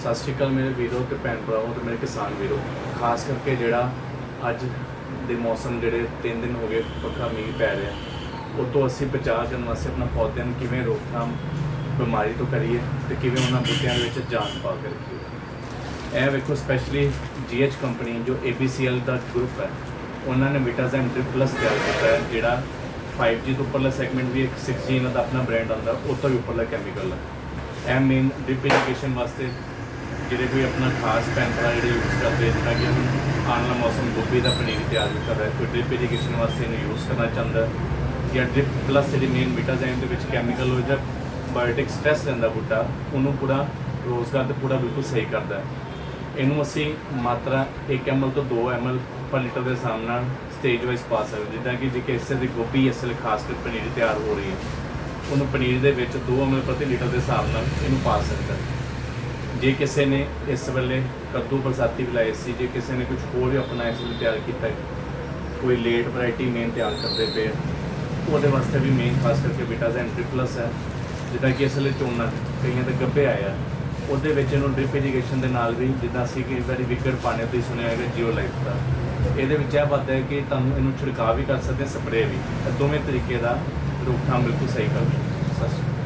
ਸਤਿ ਸ਼੍ਰੀ ਅਕਾਲ ਮੇਰੇ ਵੀਰੋ ਤੇ ਭੈਣ ਭਰਾਵੋ ਤੇ ਮੇਰੇ ਕਿਸਾਨ ਵੀਰੋ। ਖਾਸ ਕਰਕੇ ਜਿਹੜਾ ਅੱਜ ਦੇ ਮੌਸਮ ਜਿਹੜੇ 3 ਦਿਨ ਹੋ ਗਏ ਪੱਕਾ ਮੀਂਹ ਪੈ ਰਿਹਾ। ਉਹ ਤੋਂ ਅਸੀਂ ਬਚਾਅ ਕਰਨ ਵਾਸਤੇ ਆਪਣਾ ਪੌਦਿਆਂ ਨੂੰ ਕਿਵੇਂ ਰੋਕਥਾਮ, ਬਿਮਾਰੀ ਤੋਂ ਕਰੀਏ ਤੇ ਕਿਵੇਂ ਉਹਨਾਂ ਬੂਟਿਆਂ ਦੇ ਵਿੱਚ ਜਾਨ ਪਾ ਕੇ ਰੱਖੀਏ। ਇਹ ਵੇਖੋ ਸਪੈਸ਼ਲੀ GH ਕੰਪਨੀ ਜੋ ABCL ਦਾ ਗਰੁੱਪ ਹੈ, ਉਹਨਾਂ ਨੇ ਵਿਟਾਜ਼ੈਮ ਡ੍ਰਿਪ ਪਲੱਸ ਤਿਆਰ ਕੀਤਾ ਹੈ, ਜਿਹੜਾ 5G ਤੋਂ ਉੱਪਰਲਾ ਸੈਗਮੈਂਟ ਵੀ ਇੱਕ 6G ਇਹਨਾਂ ਦਾ ਆਪਣਾ ਬ੍ਰਾਂਡ ਆਉਂਦਾ, ਉਹ ਤੋਂ ਵੀ ਉੱਪਰਲਾ ਕੈਮੀਕਲ ਹੈ। ਇਹ ਮੇਨ ਡ੍ਰਿਪ ਇਰੀਗੇਸ਼ਨ ਵਾਸਤੇ ਜਿਹੜੇ ਕੋਈ ਆਪਣਾ ਖਾਸ ਭੈਣ ਜਿਹੜੇ ਯੂਜ਼ ਕਰਦੇ ਜਿੱਦਾਂ ਕਿ ਹੁਣ ਆਉਣ ਵਾਲਾ ਮੌਸਮ ਗੋਭੀ ਦਾ ਪਨੀਰ ਤਿਆਰ ਕਰ ਰਿਹਾ, ਕੋਈ ਡ੍ਰਿਪ ਇਰੀਗੇਸ਼ਨ ਵਾਸਤੇ ਇਹਨੂੰ ਯੂਜ਼ ਕਰਨਾ ਚਾਹੁੰਦਾ, ਜਾਂ ਡ੍ਰਿਪ ਪਲੱਸ ਜਿਹੜੀ ਮੇਨ ਵਿਟਾਜ਼ੈਮ ਦੇ ਵਿੱਚ ਕੈਮੀਕਲ ਹੋ ਜਾਂ ਬਾਇਓਟਿਕ ਸਟ੍ਰੈਸ ਰਹਿੰਦਾ ਬੂਟਾ, ਉਹਨੂੰ ਪੂਰਾ ਰੋਜ਼ਗਾਰ ਤੇ ਪੂਰਾ ਬਿਲਕੁਲ ਸਹੀ ਕਰਦਾ ਇਹਨੂੰ ਅਸੀਂ ਮਾਤਰਾ 1 ml ਤੋਂ 2 ml ਪਰ ਲੀਟਰ ਦੇ ਹਿਸਾਬ ਨਾਲ ਸਟੇਜ ਵਾਈਜ਼ ਪਾ ਸਕਦੇ ਜਿੱਦਾਂ ਕਿ ਜੇ ਕਿਸੇ ਦੀ ਗੋਭੀ ਇਸ ਵੇਲੇ ਖਾਸ ਕਰ ਪਨੀਰ ਤਿਆਰ ਹੋ ਰਹੀ ਹੈ, ਉਹਨੂੰ ਪਨੀਰ ਦੇ ਵਿੱਚ 2 ml ਪ੍ਰਤੀ ਲੀਟਰ ਦੇ ਹਿਸਾਬ ਨਾਲ ਇਹਨੂੰ ਪਾ ਸਕਦਾ ਜੇ ਕਿਸੇ ਨੇ ਇਸ ਵੇਲੇ ਕੱਦੂ ਬਰਸਾਤੀ ਵੀ ਲਾਏ ਸੀ, ਜੇ ਕਿਸੇ ਨੇ ਕੁਝ ਹੋਰ ਵੀ ਆਪਣਾ ਇਸ ਵੇਲੇ ਤਿਆਰ ਕੀਤਾ ਕੋਈ ਲੇਟ ਵੈਰਾਈਟੀ ਮੇਨ ਤਿਆਰ ਕਰਦੇ ਪਏ ਉਹਦੇ ਵਾਸਤੇ ਵੀ ਮੇਨ ਖਾਸ ਕਰਕੇ ਵਿਟਾਜ਼ੈਨ ਟ੍ਰਿਪਲਸ ਹੈ, ਜਿੱਦਾਂ ਕਿ ਇਸ ਵੇਲੇ ਝੋਨਾ ਕਈਆਂ ਦੇ ਗੱਭੇ ਆਇਆ ਉਹਦੇ ਵਿੱਚ ਇਹਨੂੰ ਡ੍ਰਿਪ ਇਰੀਗੇਸ਼ਨ ਦੇ ਨਾਲ ਵੀ ਜਿੱਦਾਂ ਅਸੀਂ ਕਈ ਵਾਰੀ ਵਿਕਟ ਪਾਣੇ ਤੁਸੀਂ ਸੁਣਿਆ ਹੈਗਾ ਜੀਓ ਲਾਈਫ ਦਾ, ਇਹਦੇ ਵਿੱਚ ਇਹ ਬਾਤ ਹੈ ਕਿ ਤੁਹਾਨੂੰ ਇਹਨੂੰ ਛਿੜਕਾਅ ਵੀ ਕਰ ਸਕਦੇ ਸਪਰੇਅ ਵੀ, ਇਹ ਦੋਵੇਂ ਤਰੀਕੇ ਦਾ ਰੋਕਥਾਮ ਬਿਲਕੁਲ ਸਹੀ ਕਰ ਸਤਿ ਸ਼੍ਰੀ ਅਕਾਲ।